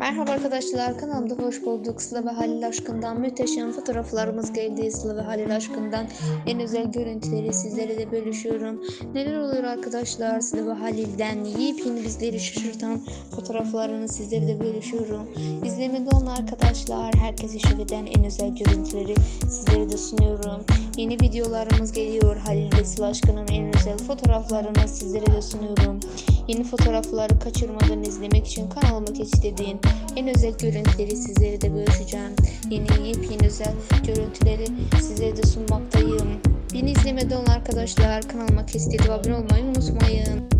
Merhaba arkadaşlar kanalımda hoş bulduk. Sıla ve Halil Aşkın'dan müteşem fotoğraflarımız geldi. Sıla ve Halil Aşkın'dan en özel görüntüleri sizlere de bölüşüyorum. Neler oluyor arkadaşlar Sıla ve Halil'den yepyeni bizleri şaşırtan fotoğraflarını sizlere de bölüşüyorum. İzlemede olan arkadaşlar herkese şöyleden en özel görüntüleri sizlere de sunuyorum. Yeni videolarımız geliyor. Halil ve Sıla Aşkın'ın en özel fotoğraflarını sizlere de sunuyorum. Yeni fotoğrafları kaçırmadan izlemek için kanalıma geçtiğin en özel görüntüleri sizlere de bölüşeceğim. Yeni yepyeni özel görüntüleri sizlere de sunmaktayım. Beni izlemeden olan arkadaşlar kanalıma kestedi abone olmayı unutmayın.